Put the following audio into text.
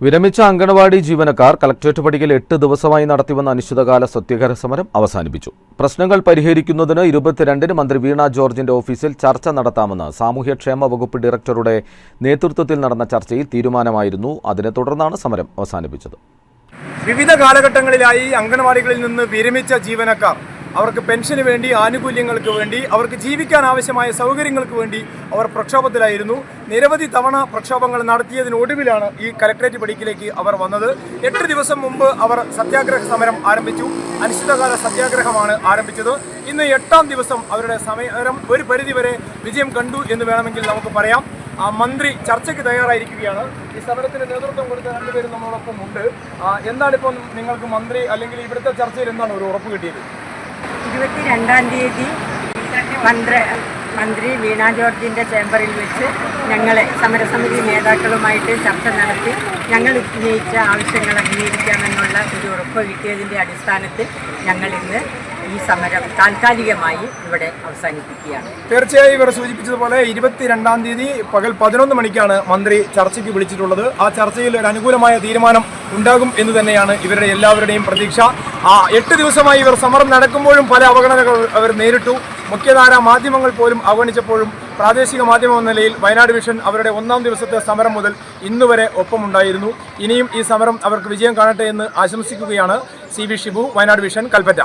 വിരമിച്ച അങ്കണവാടി ജീവനക്കാർ കളക്ടറേറ്റ് പടിക്കൽ എട്ട് ദിവസമായി നടത്തിവന്ന അനിശ്ചിതകാല സത്യഗ്രഹ സമരം അവസാനിപ്പിച്ചു. പ്രശ്നങ്ങൾ പരിഹരിക്കുന്നതിന് ഇരുപത്തിരണ്ടിന് മന്ത്രി വീണ ജോർജിന്റെ ഓഫീസിൽ ചർച്ച നടത്താമെന്ന് സാമൂഹ്യക്ഷേമ വകുപ്പ് ഡയറക്ടറുടെ നേതൃത്വത്തിൽ നടന്ന ചർച്ചയിൽ തീരുമാനമായിരുന്നു. അതിനെ തുടർന്നാണ് സമരം അവസാനിപ്പിച്ചത്. വിവിധ കാലഘട്ടങ്ങളിലായി അംഗൻവാടികളിൽ നിന്ന് വിരമിച്ച ജീവനക്കാർ അവർക്ക് പെൻഷന് വേണ്ടി ആനുകൂല്യങ്ങൾക്ക് വേണ്ടി അവർക്ക് ജീവിക്കാൻ ആവശ്യമായ സൗകര്യങ്ങൾക്ക് വേണ്ടി അവർ പ്രക്ഷോഭത്തിലായിരുന്നു. നിരവധി തവണ പ്രക്ഷോഭങ്ങൾ നടത്തിയതിനൊടുവിലാണ് ഈ കലക്ട്രേറ്റ് പടിക്കിലേക്ക് അവർ വന്നത്. എട്ട് ദിവസം മുമ്പ് അവർ സത്യാഗ്രഹ സമരം ആരംഭിച്ചു. അനിശ്ചിതകാല സത്യാഗ്രഹമാണ് ആരംഭിച്ചത്. ഇന്ന് എട്ടാം ദിവസം അവരുടെ സമരം ഒരു പരിധിവരെ വിജയം കണ്ടു എന്ന് വേണമെങ്കിൽ നമുക്ക് പറയാം. ആ മന്ത്രി ചർച്ചയ്ക്ക് തയ്യാറായിരിക്കുകയാണ്. ഈ സമരത്തിന് നേതൃത്വം കൊടുത്ത രണ്ടുപേരും നമ്മളോടൊപ്പം ഉണ്ട്. എന്താണ് ഇപ്പം നിങ്ങൾക്ക് മന്ത്രി അല്ലെങ്കിൽ ഇവിടുത്തെ ചർച്ചയിൽ എന്താണ് ഒരു ഉറപ്പ് കിട്ടിയത്? ഇരുപത്തി രണ്ടാം തീയതി മന്ത്രി മന്ത്രി വീണ ജോർജിന്റെ ചേംബറിൽ വെച്ച് ഞങ്ങളെ സമരസമിതി നേതാക്കളുമായിട്ട് ചർച്ച നടത്തി. ഞങ്ങൾ ഉന്നയിച്ച ആവശ്യങ്ങൾ അംഗീകരിക്കാമെന്നുള്ള ഒരു ഉറപ്പ് കിട്ടിയതിന്റെ അടിസ്ഥാനത്തിൽ ഞങ്ങൾ ഇന്ന് ഈ സമരം താൽക്കാലികമായി ഇവിടെ അവസാനിപ്പിക്കുകയാണ്. തീർച്ചയായും ഇവർ സൂചിപ്പിച്ചതുപോലെ ഇരുപത്തിരണ്ടാം തീയതി പകൽ പതിനൊന്ന് മണിക്കാണ് മന്ത്രി ചർച്ചയ്ക്ക് വിളിച്ചിട്ടുള്ളത്. ആ ചർച്ചയിൽ ഒരു അനുകൂലമായ തീരുമാനം ഉണ്ടാകും എന്ന് തന്നെയാണ് ഇവരുടെ എല്ലാവരുടെയും പ്രതീക്ഷ. ആ എട്ട് ദിവസമായി ഇവർ സമരം നടക്കുമ്പോഴും പല അവഗണനകൾ അവർ നേരിട്ടു. മുഖ്യധാര മാധ്യമങ്ങൾ പോലും അവഗണിച്ചപ്പോഴും പ്രാദേശിക മാധ്യമം എന്ന നിലയിൽ വയനാട് വിഷൻ അവരുടെ ഒന്നാം ദിവസത്തെ സമരം മുതൽ ഇന്ന് വരെ ഒപ്പമുണ്ടായിരുന്നു. ഇനിയും ഈ സമരം അവർക്ക് വിജയം കാണട്ടെ എന്ന് ആശംസിക്കുകയാണ് C V Shibu Wayanad vision Kalpetta.